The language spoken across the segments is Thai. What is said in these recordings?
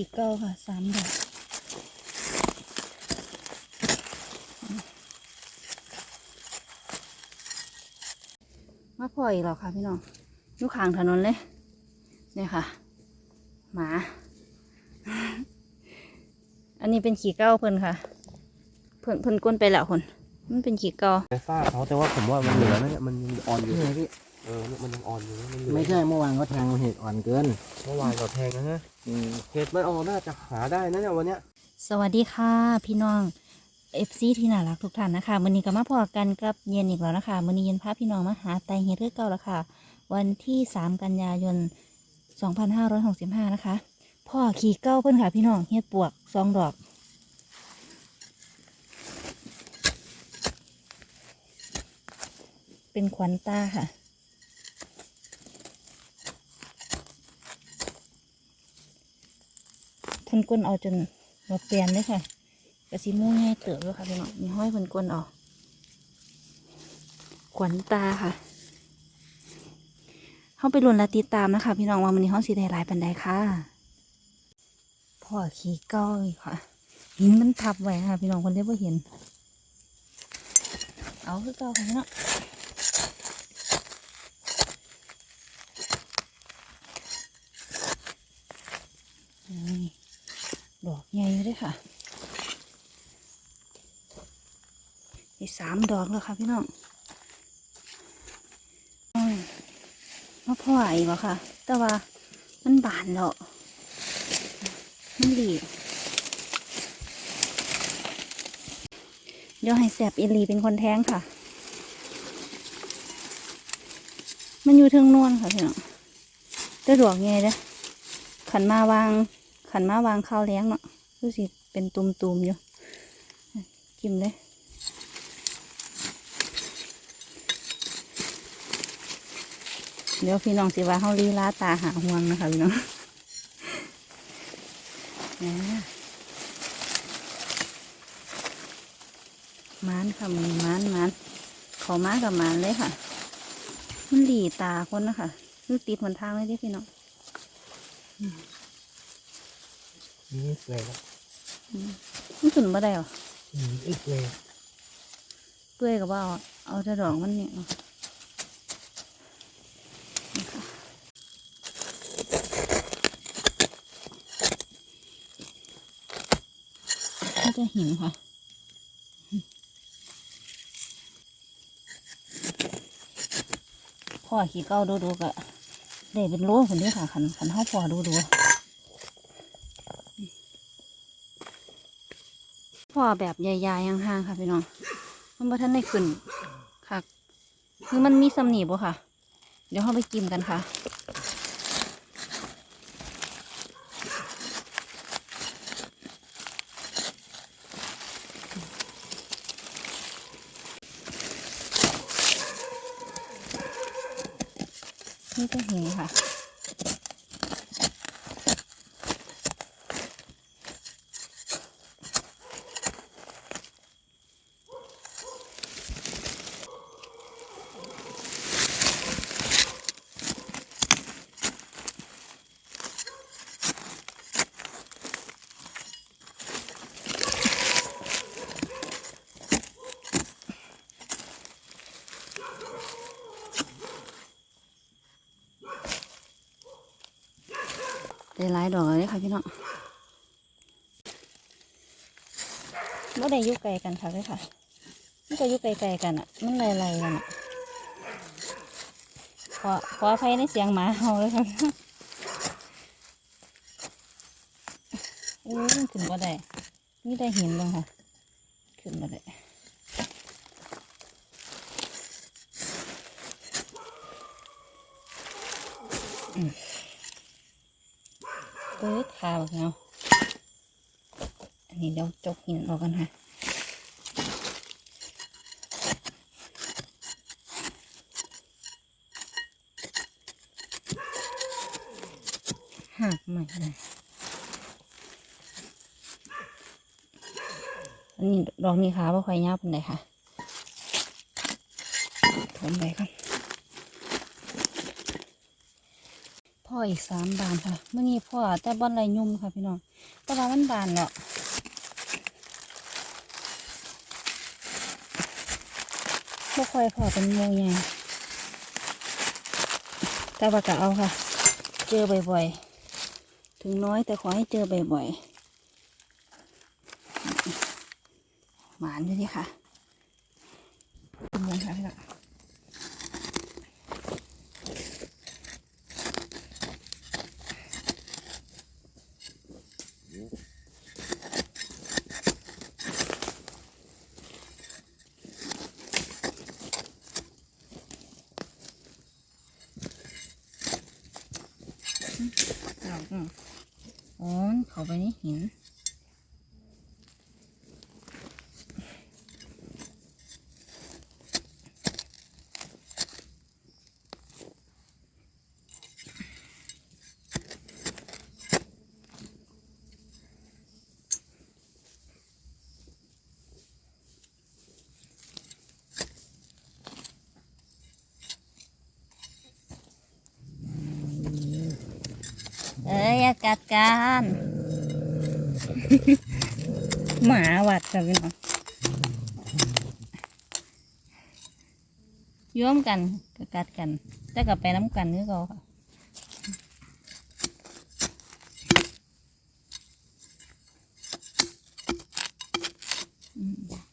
ขีดเก้าค่ะสามดอกมาพออีกแล้วค่ะพี่น้องอยู่ข้างถนนเลยเนี่ยค่ะ หมา อันนี้เป็นขี่เก้าเพิ่นค่ะ เพิ่นเพิ่นก้นไปแล้วคนมันเป็นขี่เก้าไปฟาดเขาแต่ว่าผมว่ามันเหลือนะเนี่ยมันยังอ่อนอยู่นี่พี่ เออเนี่ยมันยังอ่อนอยู่นะมันเหลือไม่ใช่เมื่อวานเขาแทงเห็ดอ่อนเกินเมื่อวานก็แพงนะฮะอืมเห็ดมันออกน่าจะหาได้นะเนี่ยวันเนี้ยสวัสดีค่ะ พี่น้องเอฟซีที่น่ารักทุกท่านนะคะมื้อนี้ก็มาพอกันกับเย็นอีกแล้วนะคะมื้อนี้เย็นพาพี่น้องมาหาไตเฮ็ดเรือเก่าแล้วค่ะ วันที่3กันยายน2565นะคะพ่อขี่เก้าเพิ่นค่ะพี่น้องเฮ็ดปวกสองดอกเป็นขวัญตาค่ะ เพิ่นก้นเอาจนเราเปลี่ยนเลยค่ะกระสีม่วงง่ายเติบแล้วค่ะพี่น้องมีห้อยเพิ่นก้นออกขวัญตาค่ะเข้าไปรุนและติดตามนะคะ พี่น้องว่ามันนี้ห้องสีได้หลายปันใดค่ะพ่อขี่ก้อยค่ะหินมันทับไว้ค่ะ พี่น้องคนเรียกว่าเห็น เอาคือเก่าค่ะพี่น้องนี่ ดอกใหญ่เลยค่ะมีสามดอกแล้วค่ะพี่น้องอืมมาพ่ออีกแล้วค่ะ แต่ว่ามันบานแล้วมันหลีบเดี๋ยวให้แสบเอหลีเป็นคนแท้งค่ะ มันอยู่เทิงนวลค่ะพี่น้องแต่ดอกไงเด้ขันมาวาง ขันมาวางข้าวเลี้ยงเนาะดูสิเป็นตุ่มๆอยู่กินเลยเดี๋ยวพี่น้องสิว่าเขาลีลาตาหาห่วงนะคะพี่น้องนะมานค่ะมีมานมานขอมากับมานเลยค่ะ มันหลีตาคนนะคะคือติดหนทางเลยดิพี่น้อง นี่เลยครับมันขึ้นมาได้หรออีกเลยเปื่อยกับว่าเอาเอาแต่ดอกมันเนี่ยเอานี่ค่ะก็จะหิวค่ะพ่อขี่เก้าดูดูๆกะได้เป็นโลคนนี้ค่ะขันขันห้าพ่อดูดู อแบบใหญ่ๆห่างๆค่ะพี่น้องมันบ่ทันได้ขึ้นค่ะคือมันมีสำนีบ่ค่ะ เดี๋ยวเราไปกิมกันค่ะนี่ก็เห็นค่ะ ได้หลายดอกเลยค่ะพี่น้องไม่ได้ยุไกลกันค่ะเลยค่ะมันก็ยุไกลๆกันอะ มันไล่ๆกันอะขอขออภัยในเสียงหมาเห่าเลยค่ะโอ้ขึ้นมาได้นี่ได้เห็นบ้างค่ะ ขึ้นมาได้อืม เปิดขาแบบเนาะอันนี้เดี๋ยวจกหินออกกันค่ะหักใหม่เลยอันนี้ดอกนี้ค่ะว่าควายยาวเป็นไดค่ะถมไปก่อน อออีกสามบานค่ะเมื่อนี้พ่อแต่บอนไรยุ่มค่ะพี่น้องแต่ว่ามันบานแล้วบ่ค่อยพอเป็นโมงใหญ่แต่ว่าก็เอาค่ะ เจอบ่อยๆ ถึงน้อยแต่ขอให้เจอบ่อยๆหวานอยู่ค่ะเป็นยังค่ะพี่น้อง เอ๋อมันเข้าไปในหิน เอ้ยอย่ากัดกันหมาหวัดค่ะพี่น้องย้อมกันก็กัดกันแต่กับไปน้ำกันคือเขาค่ะอืม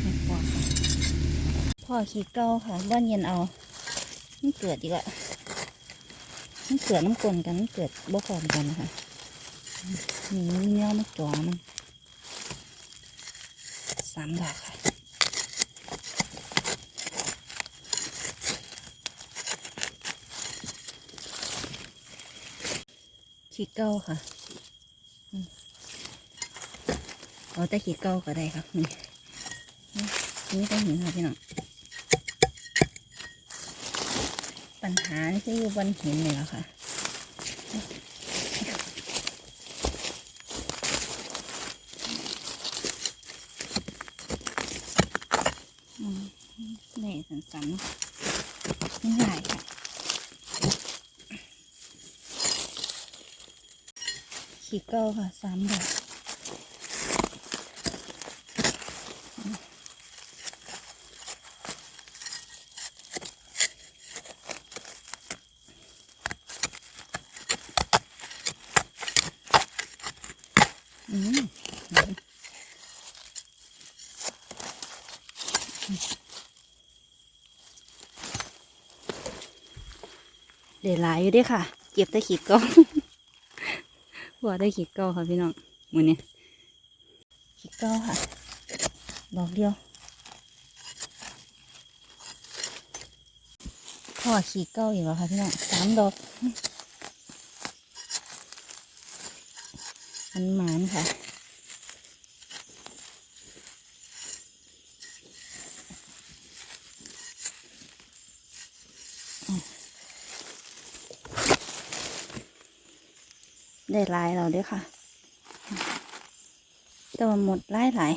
ไม่พอค่ะ พ่อขี้เก้าค่ะบ้านเย็นเอามันเกิดอีกละมันเกิดน้ำกลนกันมันเกิดบ่พร้อมกันนะคะนี่มันเนื้อมันจ่อมันสามดอกค่ะขี้เก้าค่ะเอาแต่ขี้เก้าก็ได้ครับนี่นี่ต้องหินค่ะพี่น้อง ปัญหานี่อยู่บนหินนี่แหละค่ะอืมแม่สันๆเนาะไม่ได้ค่ะขีดเก้าค่ะสามดอก เดี๋ยวหลายอยู่ด้วยค่ะ เก็บแต่ขีดเก้าว่าได้ขีดเก้าค่ะพี่น้องมือนี้ขีดเก้าค่ะ ดอกเดียวพ่อขีดเก้าอีกแล้วค่ะพี่น้องสามดอก มันหมานค่ะได้ลายเราด้วยค่ะ แต่ว่าหมดลายหลาย